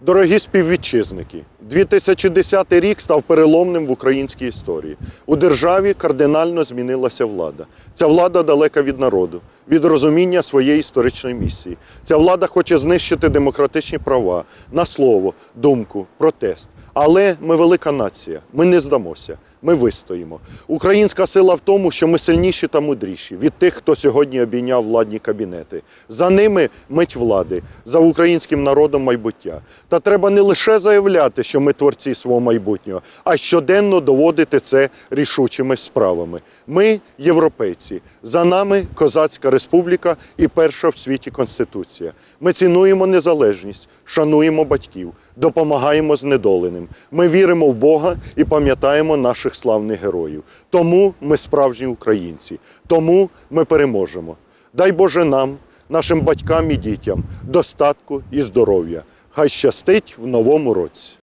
Дорогі співвітчизники, 2010 рік став переломним в українській історії. У державі кардинально змінилася влада. Ця влада далека від народу, від розуміння своєї історичної місії. Ця влада хоче знищити демократичні права на слово, думку, протест. Але ми велика нація, ми не здамося, ми вистоїмо. Українська сила в тому, що ми сильніші та мудріші від тих, хто сьогодні обійняв владні кабінети. За ними мить влади, за українським народом майбуття. Та треба не лише заявляти, що ми творці свого майбутнього, а щоденно доводити це рішучими справами. Ми європейці. За нами Козацька республіка і перша в світі конституція. Ми цінуємо незалежність, шануємо батьків, допомагаємо знедоленим. Ми віримо в Бога і пам'ятаємо наших славних героїв. Тому ми справжні українці. Тому ми переможемо. Дай Боже нам, нашим батькам і дітям, достатку і здоров'я. Хай щастить в новому році.